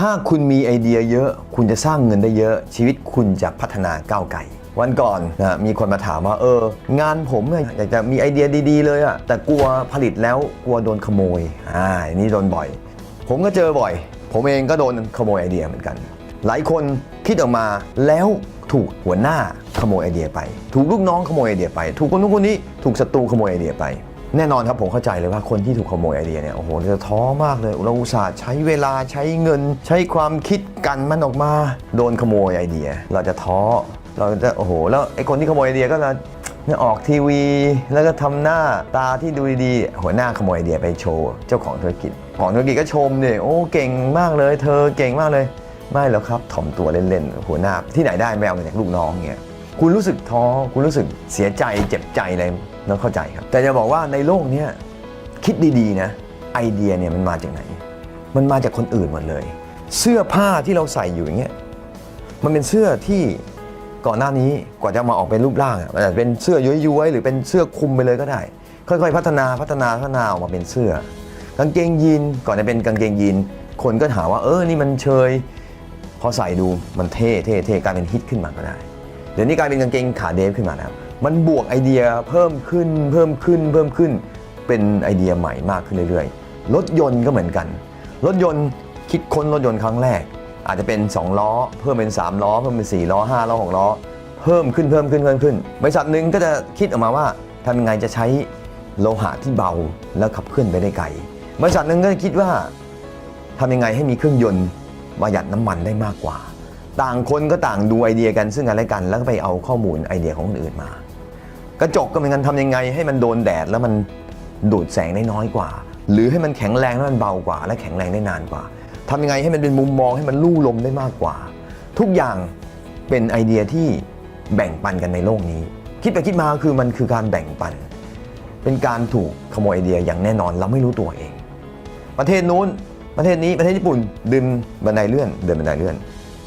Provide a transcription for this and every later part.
ถ้าคุณมีไอเดียเยอะ คุณจะสร้างเงินได้เยอะ ชีวิตคุณจะพัฒนาก้าวไกล วันก่อนนะมีคนมาถามว่าเออ งานผมเนี่ยอยากจะมีไอเดียดี ๆ เลยอะแต่กลัวผลิตแล้วกลัวโดนขโมยอ่าอันนี่โดนบ่อย ผมก็เจอบ่อย ผมเองก็โดนขโมยไอเดียเหมือนกัน หลายคนคิดออกมาแล้วถูกหัวหน้าขโมยไอเดียไป ถูกลูกน้องขโมยไอเดียไป ถูกคนนู้นคนนี้ถูกศัตรูขโมยไอเดียไป แน่นอนครับผมเข้าใจเลยว่าคนที่ถูกขโมยไอเดียเนี่ยโอ้โหจะท้อมากเลยเราอุตส่าห์ใช้เวลาใช้เงิน ใช้ความคิดกันมันออกมา โดนขโมยไอเดีย เราจะท้อเราจะโอ้โหแล้วไอคนที่ขโมยไอเดียก็จะออกทีวี แล้วก็ทำหน้าตาที่ดูดีๆหัวหน้าขโมยไอเดียไปโชว์เจ้าของธุรกิจของธุรกิจก็ชมเนี่ยโอ้เก่งมากเลย เธอเก่งมากเลยไม่หรอกครับถ่อมตัวเล่นๆหัวหน้าที่ไหนได้แมวมาจากลูกน้องเนี่ยคุณรู้สึกท้อคุณรู้สึกเสียใจเจ็บใจอะไร น้องเข้าใจครับ แต่จะบอกว่าในโลกนี้คิดดีๆนะไอเดียเนี่ยมันมาจากไหน มันมาจากคนอื่นหมดเลย เสื้อผ้าที่เราใส่อยู่อย่างเงี้ยมันเป็นเสื้อที่ก่อนหน้านี้กว่าจะมาออกเป็นรูปร่างอะมันอาจจะเป็นเสื้อย้อยๆหรือเป็นเสื้อคลุมไปเลยก็ได้ ค่อยๆ พัฒนาพัฒนาพัฒนาออกมาเป็นเสื้อกางเกงยีนก่อนจะเป็นกางเกงยีนคนก็ถามว่าเออนี่มันเชย พอใส่ดูมันเท่เท่เท่กลายเป็นฮิตขึ้นมาก็ได้เดี๋ยวนี้กลายเป็นกางเกงขาเดฟขึ้นมาแล้ว มันบวกไอเดียเพิ่มขึ้นเพิ่มขึ้นเพิ่มขึ้น เป็นไอเดียใหม่มากขึ้นเรื่อยๆ รถยนต์ก็เหมือนกัน รถยนต์คิดค้นรถยนต์ครั้งแรก อาจจะเป็น 2 ล้อ เพิ่มเป็น 3 ล้อ เพิ่มเป็น 4 ล้อ 5 ล้อ 6 ล้อ เพิ่มขึ้นเพิ่มขึ้นเพิ่มขึ้น บริษัทหนึ่งก็จะคิดออกมาว่าทำยังไงจะใช้โลหะที่เบาแล้วขับเคลื่อนไปได้ไกล บริษัทหนึ่งก็จะคิดว่าทำยังไงให้มีเครื่องยนต์ประหยัดน้ำมันได้มากกว่า ต่างคนก็ต่างดูไอเดียกันซึ่งกันและกัน แล้วก็ไปเอาข้อมูลไอเดียของคนอื่นมา กระจกก็เหมือนกันทำยังไง ให้มันโดนแดดแล้วมันดูดแสงได้น้อยกว่า หรือให้มันแข็งแรงแล้วมันเบากว่า และแข็งแรงได้นานกว่าทำยังไงให้มันเป็นมุมมองให้มันลู่ลมได้มากกว่า ทุกอย่างเป็นไอเดียที่แบ่งปันกันในโลกนี้ คิดไปคิดมาคือมันคือการแบ่งปัน เป็นการถูกขโมยไอเดียอย่างแน่นอนเราไม่รู้ตัวเอง ประเทศนู้นประเทศนี้ประเทศญี่ปุ่นดึงบันไดเลื่อนเดินบันไดเลื่อน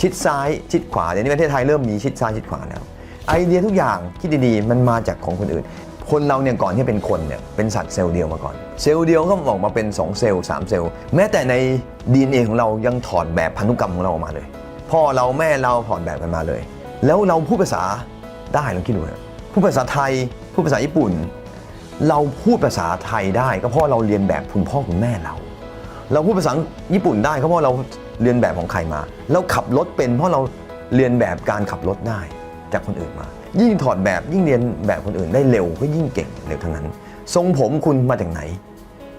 ชิดซ้ายชิดขวาเดี๋ยวนี้ประเทศไทยเริ่มมีชิดซ้ายชิดขวาแล้ว ไอเดียทุกอย่างคิดดีๆ มันมาจากของคนอื่น คนเราเนี่ยก่อนที่เป็นคนเนี่ยเป็นสัตว์เซลล์เดียวมาก่อน เซลล์เดียวก็ออกมาเป็น 2 เซลล์ 3 เซลล์ แม้แต่ใน DNA ของเรายังถอดแบบพันธุกรรมของเราออกมาเลย พ่อเราแม่เราถอดแบบกันมาเลย แล้วเราพูดภาษาได้ลองคิดดูนะพูดภาษาไทยพูดภาษาญี่ปุ่น เราพูดภาษาไทยได้ก็เพราะเราเรียนแบบคุณพ่อคุณแม่เรา เราพูดภาษาญี่ปุ่นได้ก็เพราะเราเรียนแบบของใครมา เราขับรถเป็นเพราะเราเรียนแบบการขับรถได้ จากคนอื่นมา ยิ่งถอดแบบยิ่งเรียนแบบคนอื่นได้เร็วก็ยิ่งเก่งเร็วทั้งนั้น ทรงผมคุณมาจากไหน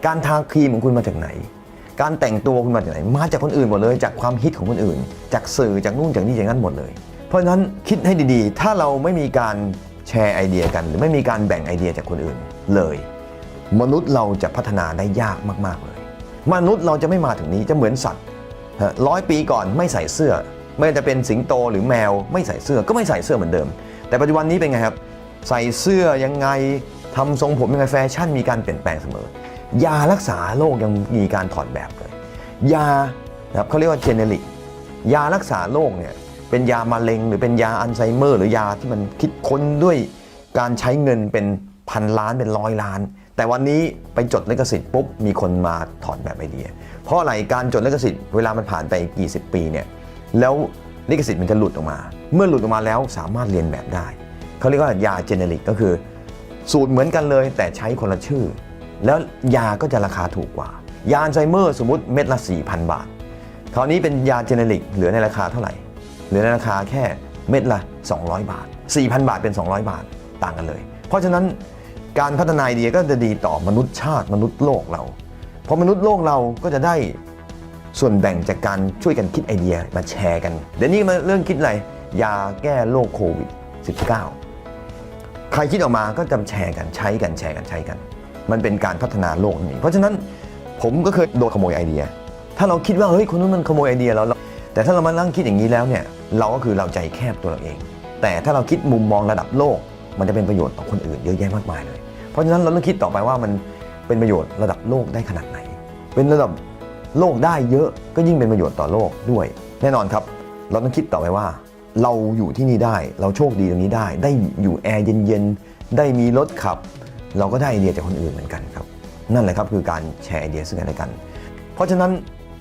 การทาครีมของคุณมาจากไหน การแต่งตัวคุณมาจากไหน มาจากคนอื่นหมดเลย จากความฮิตของคนอื่น จากสื่อจากนู่นจากนี่จากนั้นหมดเลย เพราะฉะนั้นคิดให้ดีๆ ถ้าเราไม่มีการแชร์ไอเดียกัน หรือไม่มีการแบ่งไอเดียจากคนอื่นเลย มนุษย์เราจะพัฒนาได้ยากมากๆเลย มนุษย์เราจะไม่มาถึงนี้จะเหมือนสัตว์ร้อยปีก่อนไม่ใส่เสื้อ ไม่ว่าจะเป็นสิงโตหรือแมวไม่ใส่เสื้อก็ไม่ใส่เสื้อเหมือนเดิม แต่ปัจจุบันนี้เป็นไงครับ ใส่เสื้อยังไงทำทรงผมยังไงแฟชั่นมีการเปลี่ยนแปลงเสมอ ยารักษาโรคยังมีการถอดแบบเลย ยานะครับเขาเรียกว่าเจเนริกยารักษาโรคเนี่ยเป็นยามะเร็ง หรือเป็นยาอัลไซเมอร์ หรือยาที่มันคิดค้นด้วยการใช้เงินเป็นพันล้านเป็นร้อยล้าน แต่วันนี้ไปจดลิขสิทธิ์ปุ๊บมีคนมาถอดแบบไอเดีย เพราะอะไรการจดลิขสิทธิ์เวลามันผ่านไปกี่สิบปีเนี่ย แล้วลิขสิทธิ์มันจะหลุดออกมา เมื่อหลุดออกมาแล้วสามารถเรียนแบบได้ เขาเรียกว่ายาเจเนริกก็คือ สูตรเหมือนกันเลยแต่ใช้คนละชื่อ แล้วยาก็จะราคาถูกกว่า ยาอัลไซเมอร์สมมติเม็ดละ 4,000 บาท คราวนี้เป็นยาเจเนริกเหลือในราคาเท่าไหร่ เหลือในราคาแค่เม็ดละ 200 บาท 4,000 บาทเป็น 200 บาทต่างกันเลย เพราะฉะนั้นการพัฒนาไอเดียก็จะดีต่อมนุษยชาติมนุษย์โลกเรา เพราะมนุษย์โลกเราก็จะได้ ส่วนแบ่งจากการช่วยกันคิดไอเดียมาแชร์กันเดี๋ยวนี้มาเรื่องคิดอะไรยาแก้โรคโควิด -19 ใครคิดออกมาก็จะแชร์กันใช้กันแชร์กันใช้กัน มันเป็นการพัฒนาโลกนี่เพราะฉะนั้นผมก็เคยโดนขโมยไอเดีย ถ้าเราคิดว่าเฮ้ยคนนู้นมันขโมยไอเดียเราเราแต่ถ้าเรามานั่งคิดอย่างนี้แล้วเนี่ยเราก็คือเราใจแคบตัวเราเอง แต่ถ้าเราคิดมุมมองระดับโลก มันจะเป็นประโยชน์ต่อคนอื่นเยอะแยะมากมายเลย เพราะฉะนั้นเราต้องคิดต่อไปว่ามันเป็นประโยชน์ระดับโลกได้ขนาดไหน เป็นระดับ โลกได้เยอะก็ยิ่งเป็นประโยชน์ต่อโลกด้วย แน่นอนครับ เราต้องคิดต่อไปว่า เราอยู่ที่นี่ได้เราโชคดีตรงนี้ได้ ได้อยู่แอร์เย็นๆได้มีรถขับ เราก็ได้ไอเดียจากคนอื่นเหมือนกันครับ นั่นแหละครับคือการแชร์ไอเดียซึ่งกันและกัน เพราะฉะนั้น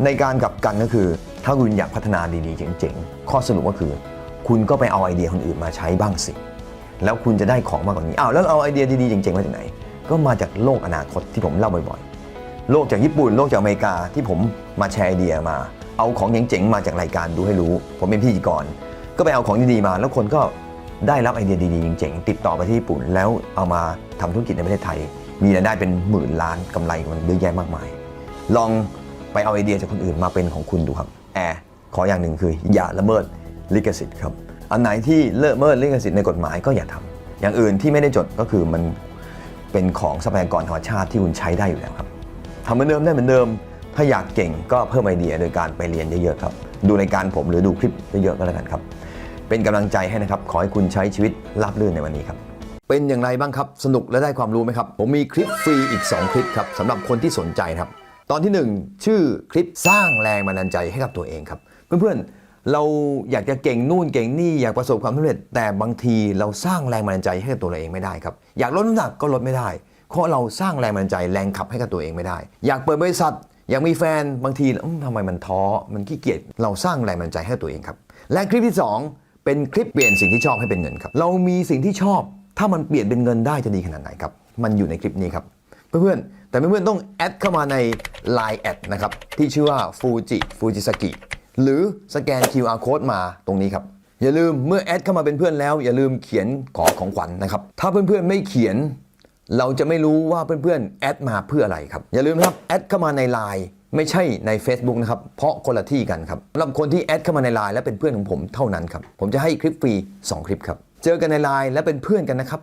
ในการกลับกันก็คือ ถ้าคุณอยากพัฒนาดีๆเจ๋งๆข้อสรุปก็คือ คุณก็ไปเอาไอเดียคนอื่นมาใช้บ้างสิแล้วคุณจะได้ของมากกว่านี้อ้าวแล้วเอาไอเดียดีๆเจ๋งๆมาจากไหน ก็มาจากโลกอนาคตที่ผมเล่าบ่อยๆ โลกจากญี่ปุ่น โลกจากอเมริกาที่ผมมาแชร์ไอเดียมา เอาของเจ๋งๆมาจากรายการดูให้รู้ ผมเป็นพิธีกร ก็ไปเอาของดีๆมา แล้วคนก็ได้รับไอเดียดีๆเจ๋งๆติดต่อไปที่ญี่ปุ่น แล้วเอามาทำธุรกิจในประเทศไทย มีรายได้เป็นหมื่นล้านกำไรมันเยอะแยะมากมาย ลองไปเอาไอเดียจากคนอื่นมาเป็นของคุณดูครับแอร์ขออย่างหนึ่งคือ อย่าละเมิดลิขสิทธิ์ครับอันไหนที่ละเมิดลิขสิทธิ์ในกฎหมายก็อย่าทำอย่างอื่นที่ไม่ได้จดก็คือมันเป็นของทรัพยากรธรรมชาติที่คุณใช้ได้อยู่แล้วครับ ทำเหมือนเดิมได้เหมือนเดิม ถ้าอยากเก่งก็เพิ่มไอเดียโดยการไปเรียนเยอะๆครับ ดูรายการผมหรือดูคลิปเยอะๆก็แล้วกันครับ เป็นกำลังใจให้นะครับ ขอให้คุณใช้ชีวิตราบรื่นในวันนี้ครับ เป็นอย่างไรบ้างครับ สนุกและได้ความรู้ไหมครับ ผมมีคลิปฟรีอีก 2 คลิปครับสำหรับคนที่สนใจครับ ตอนที่ 1 ชื่อคลิปสร้างแรงบันดาลใจให้กับตัวเองครับ เพื่อนๆ เราอยากจะเก่งนู่นเก่งนี่อยากประสบความสำเร็จ แต่บางทีเราสร้างแรงบันดาลใจให้กับตัวเราเองไม่ได้ครับ อยากลดน้ำหนักก็ลดไม่ได้ เพราะเราสร้างแรงบันดาลใจแรงขับให้กับตัวเองไม่ได้ อยากเปิดบริษัท อยากมีแฟนบางทีอืมทำไมมันท้อมันขี้เกียจเราสร้างแรงบันดาลใจให้ตัวเองครับ และคลิปที่ 2 เป็นคลิปเปลี่ยนสิ่งที่ชอบให้เป็นเงินครับ เรามีสิ่งที่ชอบ ถ้ามันเปลี่ยนเป็นเงินได้จะดีขนาดไหนครับมันอยู่ในคลิปนี้ครับเพื่อนๆแต่เพื่อนๆต้องแอดเข้ามาใน Line แอดนะครับที่ชื่อว่า Fuji Fujisaki หรือสแกน QR code มาตรงนี้ครับอย่าลืมเมื่อแอดเข้ามาเป็นเพื่อนแล้ว อย่าลืมเขียนขอของขวัญนะครับถ้าเพื่อนๆไม่เขียน เราจะไม่รู้ว่าเพื่อนๆ แอดมาเพื่ออะไรครับ อย่าลืมนะครับ แอดเข้ามาใน Line ไม่ใช่ใน Facebook นะครับ เพราะคนละที่กันครับสำหรับคนที่แอดเข้ามาใน Line และเป็นเพื่อนของผมเท่านั้นครับ ผมจะให้คลิปฟรี 2 คลิปครับ เจอกันใน Line และเป็นเพื่อนกันนะครับ